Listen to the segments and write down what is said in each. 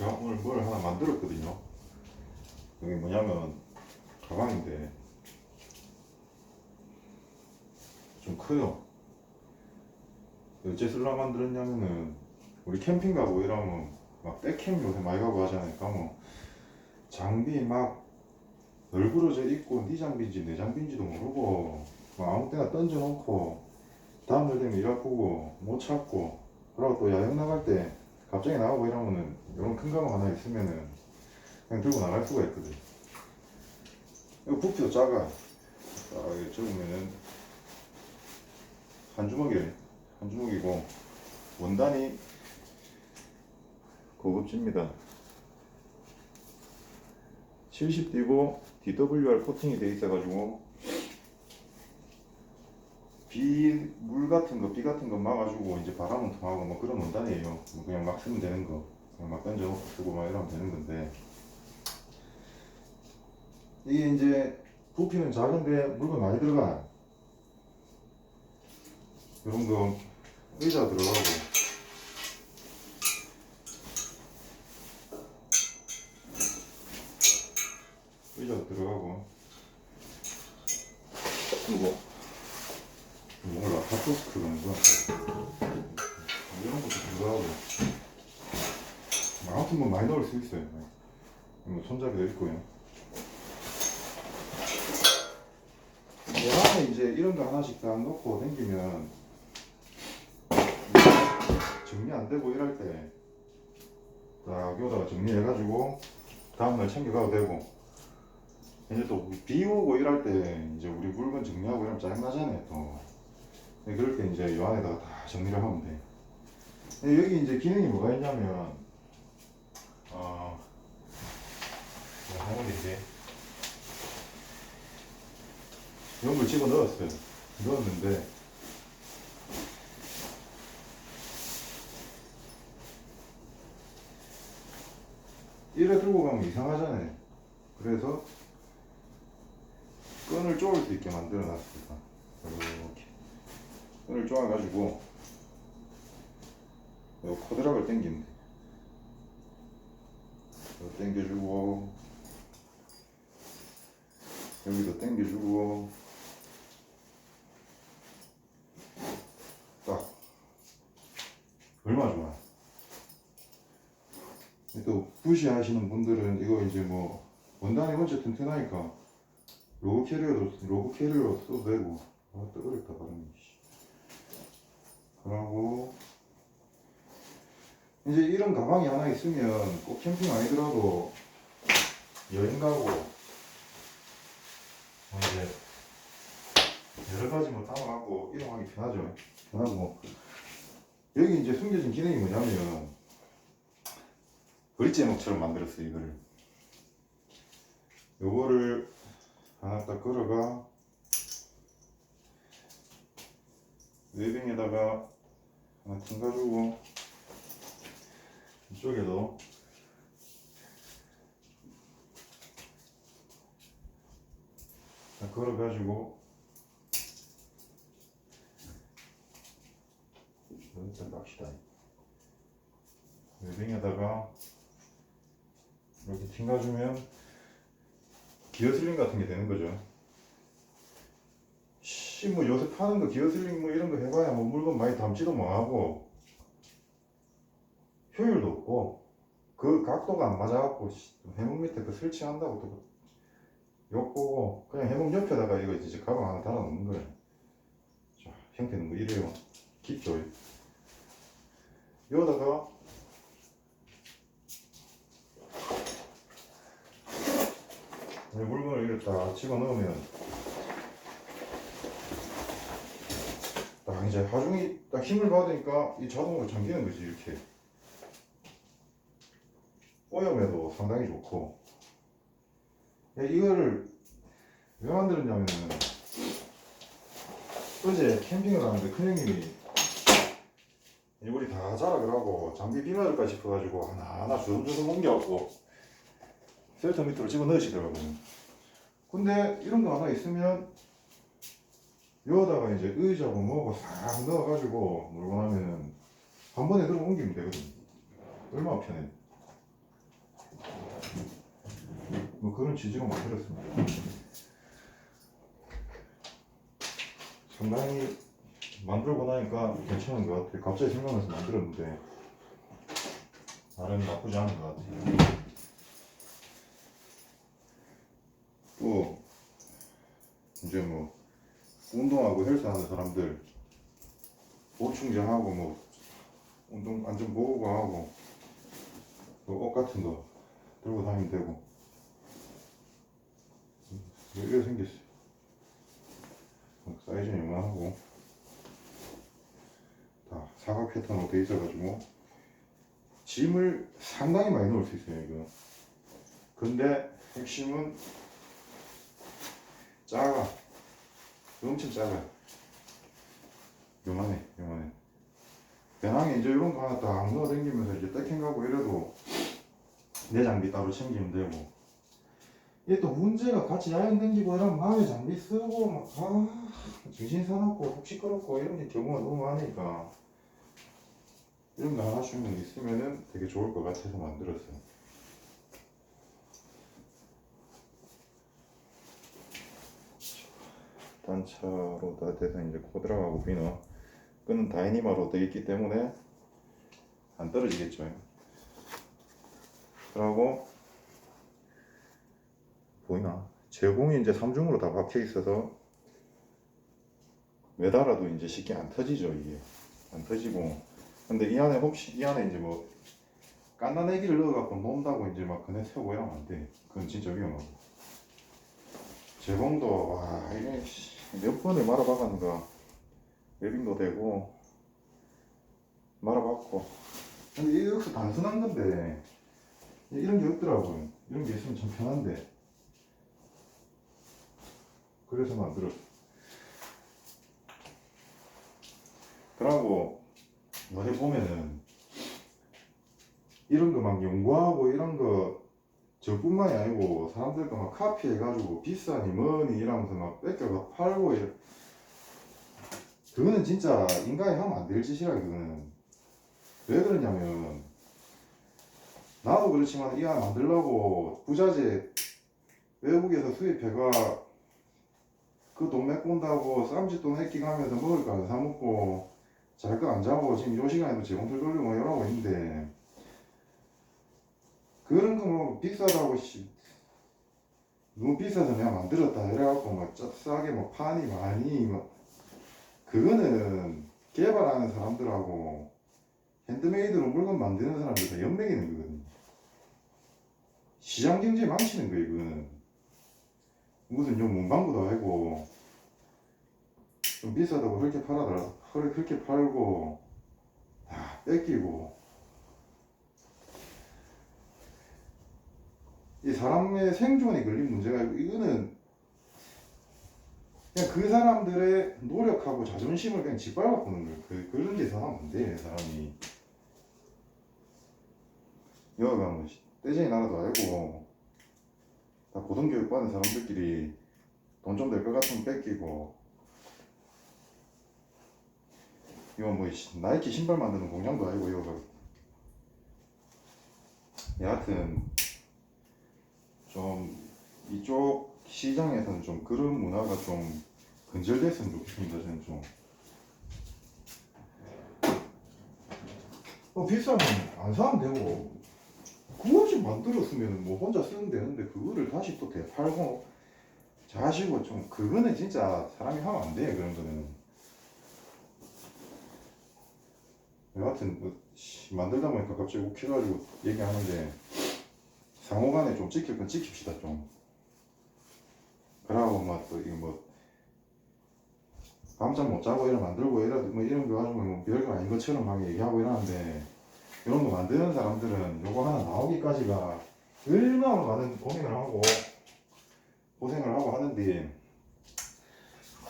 제가 오늘 뭘 하나 만들었거든요. 이게 뭐냐면 가방인데 좀 커요. 어째 쓸라 만들었냐면은 우리 캠핑 가고 이러면 막 백캠 요새 많이 가고 하잖아요. 가면 장비 막 널브러져 있고 네 장비인지 내 장비인지도 모르고 막 아무 때나 던져놓고 다음날 되면 일 아프고 못 찾고 그러고 또 야영 나갈 때 갑자기 나가고 이러면은 이런 큰 가방 하나 있으면은 그냥 들고 나갈 수가 있거든. 이거 부피도 작아. 딱 이렇게 적으면은 한 주먹이 한 주먹이고 원단이 고급집니다. 70D고 DWR 코팅이 돼 있어 가지고 비 물 같은 거, 비 같은 거 막아주고 이제 바람은 통하고 뭐 그런 원단이에요. 뭐 그냥 막 쓰면 되는 거, 그냥 막 던져놓고 쓰고 막 이러면 되는 건데 이게 이제 부피는 작은데 물건 많이 들어가. 이런 거 의자 들어가고 의자 들어가고 이거 뭔가 라파토스 그런 거 이런 것도 들어가고 뭐 아무튼 뭐 많이 넣을 수 있어요. 뭐 손잡이도 있고요. 내 안에 이제 이런 거 하나씩 다 넣고 댕기면 정리 안 되고 이럴 때 딱 여기다가 정리해가지고 다음날 챙겨가도 되고. 이제 또 비 오고 이럴 때 이제 우리 물건 정리하고 이러면 짜증나잖아요 또. 네, 그럴 때 이제 이 안에다가 다 정리를 하면 돼. 네, 여기 이제 기능이 뭐가 있냐면 어. 한국인데. 이런 걸 집어 넣었어요. 넣었는데. 이래 들고 가면 이상하잖아요. 그래서 끈을 쪼을 수 있게 만들어 놨습니다. 이렇게. 끈을 쪼아가지고 요 코드락을 돼. 요 당겨주고 여기도 당겨주고 딱 얼마나 좋아. 또 부시 하시는 분들은 이거 이제 뭐 원단이 원체 튼튼하니까 로고 캐리어도 로고 캐리어로 써도 되고 아 뜨거웠다 발음이 씨. 그러고 이제 이런 가방이 하나 있으면 꼭 캠핑 아니더라도 여행 가고 뭐 이제 여러 가지 뭐 담아갖고 이동하기 편하죠. 편하고. 여기 이제 숨겨진 기능이 뭐냐면 브릿지 제목처럼 만들었어요 이거를. 요거를 하나 딱 걸어가 웨빙에다가 하나 튕가주고 이쪽에도. 딱 걸어가지고. 여기다 납시다. 웨빙에다가 이렇게 튕가주면 기어슬링 같은 게 되는 거죠. 씨, 뭐 요새 파는 거 기어슬링 뭐 이런 거 해봐야 뭐 물건 많이 담지도 못하고 효율도 없고 그 각도가 안 맞아갖고 씨, 해먹 밑에 그 설치한다고 또 욕 보고 그냥 해먹 옆에다가 이거 이제 가방 하나 달아 놓는 거예요. 자, 형태는 뭐 이래요. 깊죠. 여기다가 이 물건을 이렇게 딱 집어넣으면 딱 이제 하중이 딱 힘을 받으니까 이 자동으로 잠기는 거지 이렇게 오염에도 상당히 좋고 야, 이거를 왜 만들었냐면은 어제 캠핑을 하는데 큰 형님이 이제 우리 다 자라 그러고 장비 비 맞을까 싶어가지고 하나하나 주섬주섬 옮겨갖고 셀터 밑으로 집어 넣으시더라고요. 근데 이런 거 하나 있으면 여기다가 이제 의자고 뭐고 싹 넣어가지고 물고 나면은 한 번에 들어 옮기면 되거든. 얼마나 편해. 뭐 그런 취지로 만들었습니다. 상당히 만들고 나니까 괜찮은 것 같아요. 갑자기 생각나서 만들었는데 나름 나쁘지 않은 것 같아요. 또 이제 뭐 운동하고 헬스하는 사람들 보충제하고 뭐 운동 안전 보호구 하고 뭐옷 같은 거 들고 다니면 되고 뭐 이래 생겼어요. 사이즈는 요만하고 다 사각 패턴으로 돼 있어가지고 짐을 상당히 많이 넣을 수 있어요 이거. 근데 핵심은 작아. 엄청 작아. 요만해, 요만해. 배낭에 이제 이런 거 하나 딱 넣어 당기면서 이제 백행 가고 이래도 내 장비 따로 챙기면 되고. 이게 또 문제가 같이 야영 당기고 이러면 마음의 장비 쓰고 막, 아, 정신 사납고 속 시끄럽고 이런 게 경우가 너무 많으니까. 이런 거 하나씩 있으면은 되게 좋을 것 같아서 만들었어요. 단차로 다 돼서 이제 코드라하고 비너 끈은 다이니마로 되어 있기 때문에 안 떨어지겠죠. 그러고 보이나? 제공이 이제 3중으로 다 박혀 있어서 매달아도 이제 쉽게 안 터지죠 이게 안 터지고 근데 이 안에 혹시 이 안에 이제 뭐 깐나내기를 넣어갖고 논다고 이제 막 그네 세우고 이러면 안 돼. 그건 진짜 위험하고. 재봉도 와 이게 씨, 몇 번을 말아박았는가 웨빙도 되고 말아봤고 근데 이게 역시 단순한 건데 이런 게 없더라고요 이런 게 있으면 참 편한데 그래서 만들었어 그러고 어디 보면은 이런 거 막 연구하고 이런 거 저뿐만이 아니고 사람들도 막 카피해가지고 비싸니 뭐니 이러면서 막 뺏겨가 팔고 이래. 그거는 진짜 인간이 하면 안 될 짓이라 그거는 왜 그러냐면 나도 그렇지만 이안 만들려고 부자재 외국에서 수입해가 그돈 메꾼다고 쌈짓돈 해끼가면서 먹을 거 안 사먹고 잘 거 안 자고 지금 요 시간에도 재봉틀 돌리고 뭐 이러고 있는데 그런 거 뭐 비싸다고 씨. 너무 비싸서 내가 만들었다 이래갖고 막 짜- 싸게 뭐 판이 많이 막 그거는 개발하는 사람들하고 핸드메이드로 물건 만드는 사람들 다 연맥이는 거거든요. 시장 경제 망치는 거예요 이거는 무슨 요 문방구도 아니고 좀 비싸다고 그렇게 팔아달라 그렇게 팔고 다 뺏기고 이 사람의 생존이 걸린 문제가 아니고 이거는 그냥 그 사람들의 노력하고 자존심을 그냥 짓밟아 보는 거예요. 그, 그런 하면 안 돼, 사람이. 여기가 뭐, 떼쟁이 나라도 아니고, 다 고등교육 받은 사람들끼리 돈 좀 될 것 같으면 뺏기고, 이거 뭐, 씨, 나이키 신발 만드는 공장도 아니고, 이거가. 여하튼, 좀 이쪽 시장에서는 좀 그런 문화가 좀 근절됐으면 좋겠습니다. 저는 좀. 어 비싸면 안 사면 되고 그거 없이 만들었으면 뭐 혼자 쓰면 되는데 그거를 다시 또 되팔고 자시고 좀 그거는 진짜 사람이 하면 안 돼. 그런 거는. 여하튼 뭐, 씨, 만들다 보니까 갑자기 욱해가지고 얘기하는데 상호간에 좀 지킬 건 지킵시다 좀. 그러고 막또 이거 뭐 밤잠 못 자고 이런 만들고 이런 뭐 이런 거 가지고 뭐 별거 아닌 것처럼 막 얘기하고 이러는데 이런 거 만드는 사람들은 요거 하나 나오기까지가 얼마나 많은 고민을 하고 고생을 하고 하는데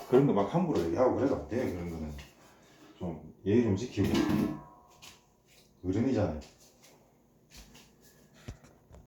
그런 거 막 함부로 얘기하고 그래도 안 돼. 그런 거는 좀 예의 좀 지키고 어른이잖아요.